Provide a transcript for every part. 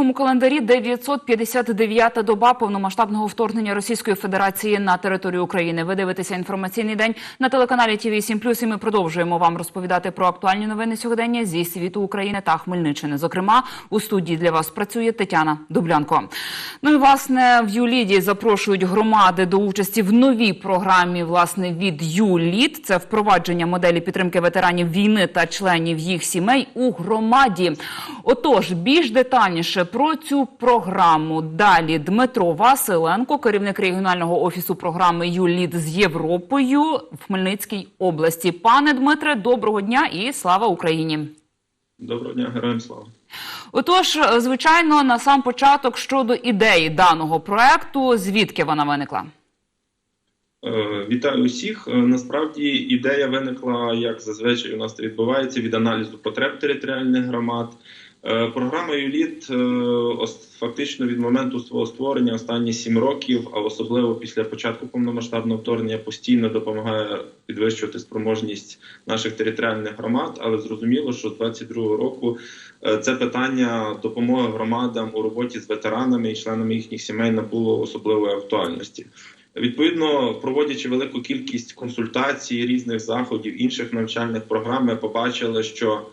російському календарі 959-та доба повномасштабного вторгнення Російської Федерації на територію України. Ви дивитеся інформаційний день на телеканалі ТВ 7 і ми продовжуємо вам розповідати про актуальні новини сьогодення зі світу України та Хмельниччини. Зокрема, у студії для вас працює Тетяна Дублянко. Ну і власне в ЮЛІДі запрошують громади до участі в новій програмі власне від ЮЛІД. Це впровадження моделі підтримки ветеранів війни та членів їх сімей у громаді. Отож, більш детальніше про цю програму далі Дмитро Василенко, керівник регіонального офісу програми ЮЛІД з Європою в Хмельницькій області. Пане Дмитре, доброго дня і слава Україні. Доброго дня, героям слава. Отож, звичайно, на сам початок щодо ідеї даного проекту, звідки вона виникла? Е, Вітаю усіх. Е, Насправді ідея виникла, як зазвичай у нас це відбувається від аналізу потреб територіальних громад. Е, Програма ЮЛІТ е, фактично від моменту свого створення останні сім років, а особливо після початку повномасштабного вторгнення, постійно допомагає підвищувати спроможність наших територіальних громад. Але зрозуміло, що з 22 року е, це питання допомоги громадам у роботі з ветеранами і членами їхніх сімей набуло особливої актуальності. Відповідно, проводячи велику кількість консультацій, різних заходів, інших навчальних програм, ми побачили, що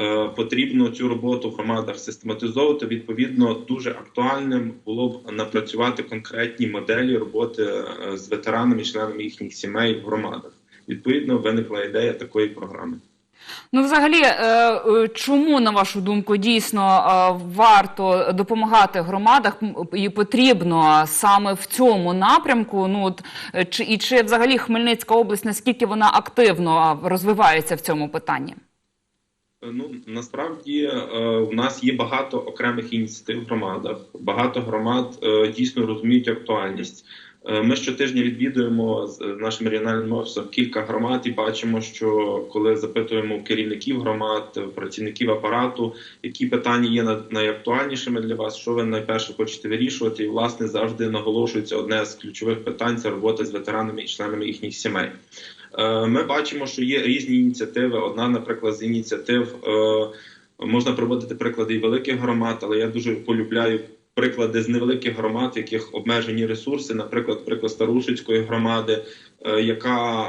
е, потрібно цю роботу в громадах систематизовувати. Відповідно, дуже актуальним було б напрацювати конкретні моделі роботи е, з ветеранами, членами їхніх сімей в громадах. Відповідно, виникла ідея такої програми. Ну, взагалі, е, е, чому на вашу думку дійсно е, варто допомагати громадах і потрібно саме в цьому напрямку? Ну от чи і чи взагалі Хмельницька область наскільки вона активно розвивається в цьому питанні? Ну насправді у нас є багато окремих ініціатив в громадах. Багато громад дійсно розуміють актуальність. Е, Ми щотижня відвідуємо з нашим регіональним офісом кілька громад і бачимо, що коли запитуємо керівників громад, працівників апарату, які питання є на- найактуальнішими для вас, що ви найперше хочете вирішувати, і власне завжди наголошується одне з ключових питань це робота з ветеранами і членами їхніх сімей. Е, Ми бачимо, що є різні ініціативи. Одна, наприклад, з ініціатив е, можна проводити приклади і великих громад, але я дуже полюбляю приклади з невеликих громад, в яких обмежені ресурси, наприклад, приклад Старушицької громади, яка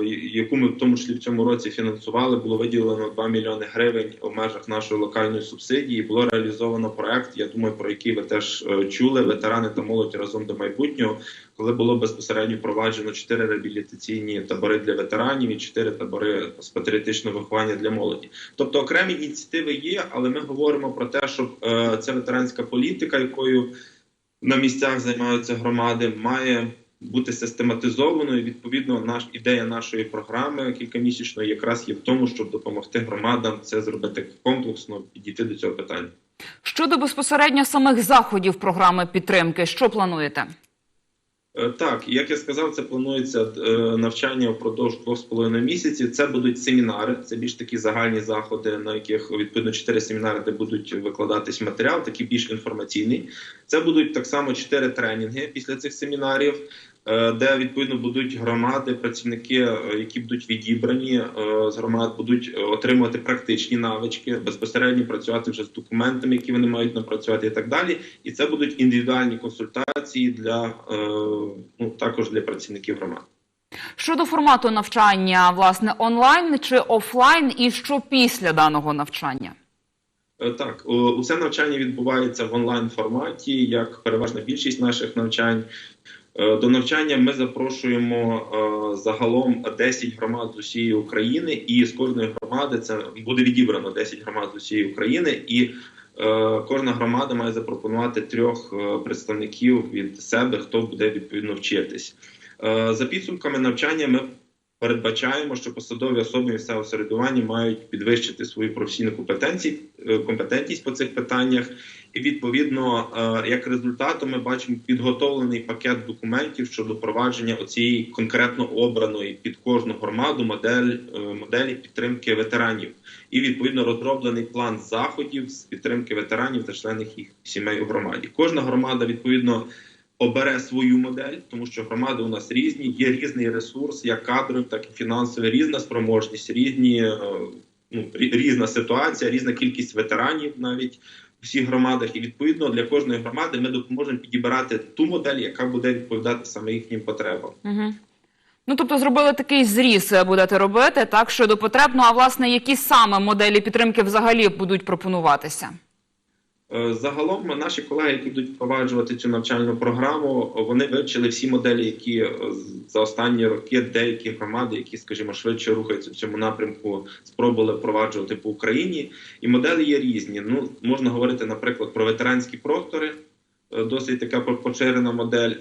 е, яку ми в тому числі в цьому році фінансували, було виділено 2 мільйони гривень у межах нашої локальної субсидії. Було реалізовано проект. Я думаю, про який ви теж е, чули ветерани та молодь разом до майбутнього, коли було безпосередньо впроваджено чотири реабілітаційні табори для ветеранів і чотири табори з патріотичного виховання для молоді. Тобто окремі ініціативи є, але ми говоримо про те, щоб е, ця ветеранська політика, якою на місцях займаються громади, має бути систематизованою. Відповідно, наш ідея нашої програми кількамісячної якраз є в тому, щоб допомогти громадам це зробити комплексно, підійти до цього питання. Щодо безпосередньо самих заходів програми підтримки, що плануєте? Е, Так, як я сказав, це планується е, навчання впродовж двох з половиною місяців. Це будуть семінари, це більш такі загальні заходи, на яких відповідно чотири семінари, де будуть викладатись матеріал, такий більш інформаційний. Це будуть так само чотири тренінги після цих семінарів, де відповідно будуть громади, працівники, е, які будуть відібрані е, з громад, будуть е, отримувати практичні навички, безпосередньо працювати вже з документами, які вони мають напрацювати, і так далі. І це будуть індивідуальні консультації для е, ну також для працівників громад. Щодо формату навчання, власне, онлайн чи офлайн, і що після даного навчання? Е, Так, усе навчання відбувається в онлайн форматі, як переважна більшість наших навчань. Е, До навчання ми запрошуємо е, загалом 10 громад з усієї України, і з кожної громади це буде відібрано 10 громад з усієї України, і е, кожна громада має запропонувати трьох представників від себе, хто буде відповідно вчитись. За підсумками навчання ми передбачаємо, що посадові особи місцевого середування мають підвищити свою професійну е, компетентність по цих питаннях. І відповідно, е, як результатом, ми бачимо підготовлений пакет документів щодо провадження оцієї конкретно обраної під кожну громаду модель е, моделі підтримки ветеранів, і відповідно розроблений план заходів з підтримки ветеранів та членів їх сімей у громаді. Кожна громада відповідно обере свою модель, тому що громади у нас різні, є різний ресурс, як кадровий, так і фінансовий, різна спроможність, різні е, ну різна ситуація, різна кількість ветеранів навіть. всіх громадах, і відповідно для кожної громади ми допоможемо підібрати ту модель, яка буде відповідати саме їхнім потребам. Угу. Ну, тобто зробили такий зріз, е, будете робити, так, щодо потреб. Ну, а власне, які саме моделі підтримки взагалі будуть пропонуватися? Е, Загалом наші колеги, які будуть впроваджувати цю навчальну програму, вони вивчили всі моделі, які е, за останні роки деякі громади, які, скажімо, швидше рухаються в цьому напрямку, спробували впроваджувати по Україні. І моделі є різні. Ну можна говорити, наприклад, про ветеранські простори. е, Досить така поширена модель,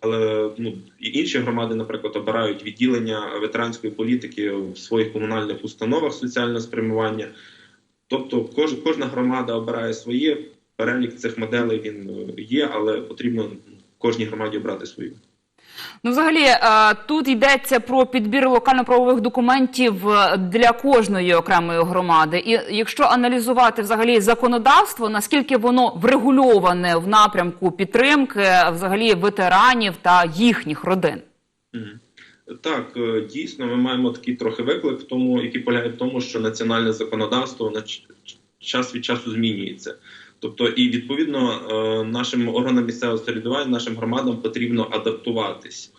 але ну інші громади, наприклад, обирають відділення ветеранської політики в своїх комунальних установах соціального спрямування. Тобто кож, кожна громада обирає своє. Перелік цих моделей він е, є, але потрібно кожній громаді обрати свою. Ну, взагалі, е, тут йдеться про підбір локально-правових документів е, для кожної окремої громади. І якщо аналізувати взагалі законодавство, наскільки воно врегульоване в напрямку підтримки взагалі ветеранів та їхніх родин? Так, дійсно, ми маємо такий трохи виклик, в тому, який полягає в тому, що національне законодавство час від часу змінюється. Тобто, і відповідно е, нашим органам місцевого самоврядування, нашим громадам потрібно адаптуватись,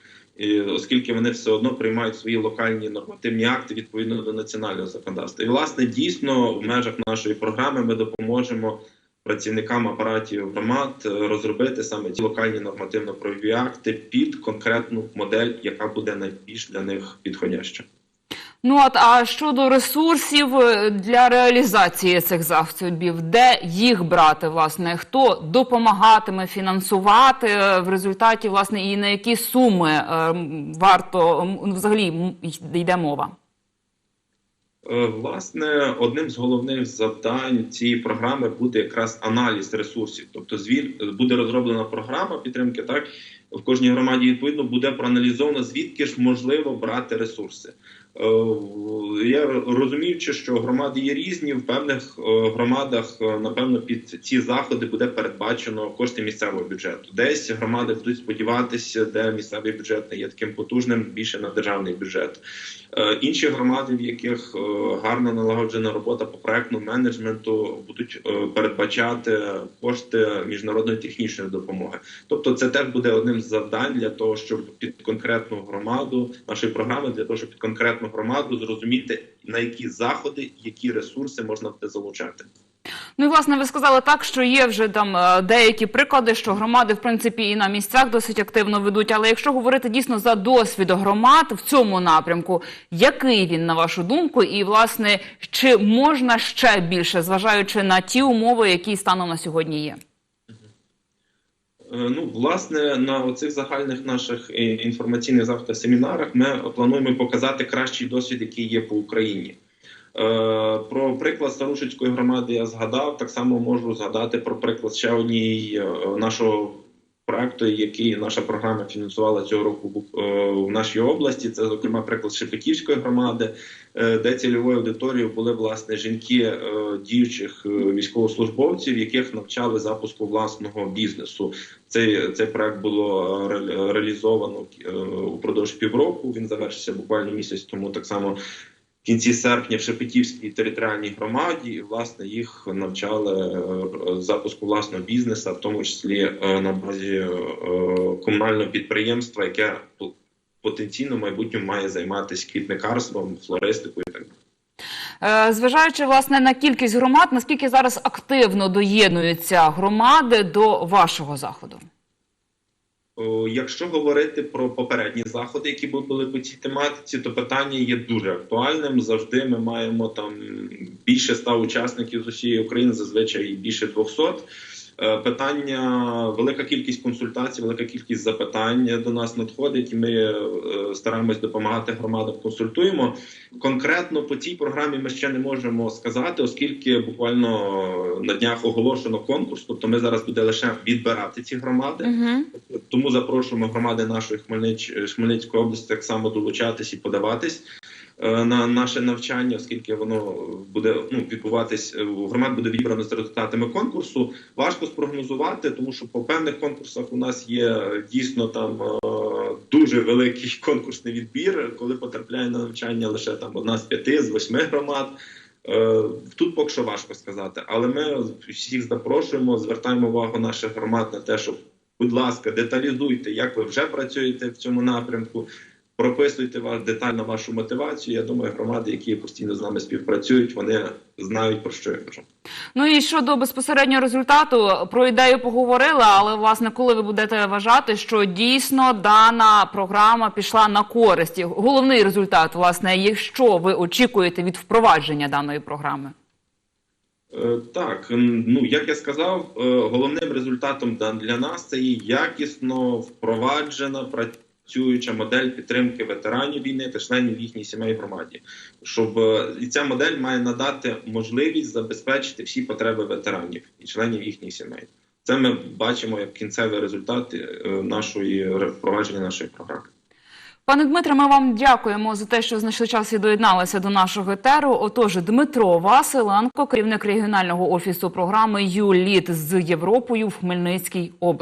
оскільки вони все одно приймають свої локальні нормативні акти відповідно до національного законодавства. І власне дійсно в межах нашої програми ми допоможемо працівникам апаратів громад е, розробити саме ті локальні нормативно-правові акти під конкретну модель, яка буде найбільш для них підходяща. Ну от а щодо ресурсів е, для реалізації цих засобів, де їх брати, власне, хто допомагатиме фінансувати е, в результаті, власне, і на які суми е, варто взагалі йде мова? Е, Власне, одним з головних завдань цієї програми буде якраз аналіз ресурсів. Тобто, звір буде розроблена програма підтримки. Так в кожній громаді відповідно буде проаналізовано, звідки ж можливо брати ресурси. Е, Я розуміючи, що громади є різні, в певних е, громадах, е, напевно, під ці заходи буде передбачено кошти місцевого бюджету. Десь громади будуть сподіватися, де місцевий бюджет не є таким потужним, більше на державний бюджет. Інші громади, в яких гарно налагоджена робота по проектному менеджменту, будуть передбачати кошти міжнародної технічної допомоги. Тобто, це теж буде одним з завдань для того, щоб під конкретну громаду нашої програми, для того, щоб під конкретну громаду зрозуміти на які заходи, які ресурси можна буде залучати. Ну і власне ви сказали так, що є вже там е, деякі приклади, що громади в принципі і на місцях досить активно ведуть. Але якщо говорити дійсно за досвід громад в цьому напрямку, який він на вашу думку, і власне чи можна ще більше, зважаючи на ті умови, які станом на сьогодні є? Е, Ну, власне, на оцих загальних наших е, інформаційних завтра семінарах ми плануємо показати кращий досвід, який є по Україні. Е, Про приклад Старушицької громади я згадав. Так само можу згадати про приклад ще однієї нашого проекту, який наша програма фінансувала цього року е, в нашій області. Це, зокрема, приклад Шепетівської громади, е, де цільовою аудиторією були власне жінки е, діючих військовослужбовців, яких навчали запуску власного бізнесу. Цей, цей проект було реалізовано упродовж півроку. Він завершився буквально місяць тому. Так само кінці серпня в Шепетівській територіальній громаді, і власне їх навчали е, запуску власного бізнесу, в тому числі е, на базі е, комунального підприємства, яке потенційно в майбутньому має займатися квітникарством, флористикою і так далі. Зважаючи власне на кількість громад, наскільки зараз активно доєднуються громади до вашого заходу? Якщо говорити про попередні заходи, які були по цій тематиці, то питання є дуже актуальним. Завжди ми маємо там більше ста учасників з усієї України, зазвичай більше 200. Е, Питання, велика кількість консультацій, велика кількість запитань до нас надходить, і ми е, стараємось допомагати громадам, консультуємо. Конкретно по цій програмі ми ще не можемо сказати, оскільки буквально на днях оголошено конкурс. Тобто, ми зараз буде лише відбирати ці громади. Угу. Тому запрошуємо громади нашої Хмельнич... Хмельницької області так само долучатись і подаватись на наше навчання, оскільки воно буде ну, відбуватись е, громад буде відібрано з результатами конкурсу. Важко спрогнозувати, тому що по певних конкурсах у нас є е, дійсно там е, дуже великий конкурсний відбір, коли потрапляє на навчання лише там одна з п'яти з восьми громад. Е, Тут поки що важко сказати, але ми всіх запрошуємо, звертаємо увагу наших громад на те, щоб, будь ласка, деталізуйте, як ви вже працюєте в цьому напрямку. Прописуйте ваш детально вашу мотивацію. Я думаю, громади, які постійно з нами співпрацюють, вони знають про що я кажу. Ну і щодо безпосереднього результату, про ідею поговорили, але власне, коли ви будете вважати, що дійсно дана програма пішла на користь? Головний результат, власне, якщо ви очікуєте від впровадження даної програми. Е, Так, ну як я сказав, е, головним результатом для нас це є якісно впроваджена працююча модель підтримки ветеранів війни та членів їхніх сімей громаді. Щоб е, і ця модель має надати можливість забезпечити всі потреби ветеранів і членів їхніх сімей. Це ми бачимо як кінцевий результат е, нашої ре- впровадження нашої програми. Пане Дмитре, ми вам дякуємо за те, що знайшли час і доєдналися до нашого етеру. Отож, Дмитро Василенко, керівник регіонального офісу програми ЮЛІТ з Європою в Хмельницькій області.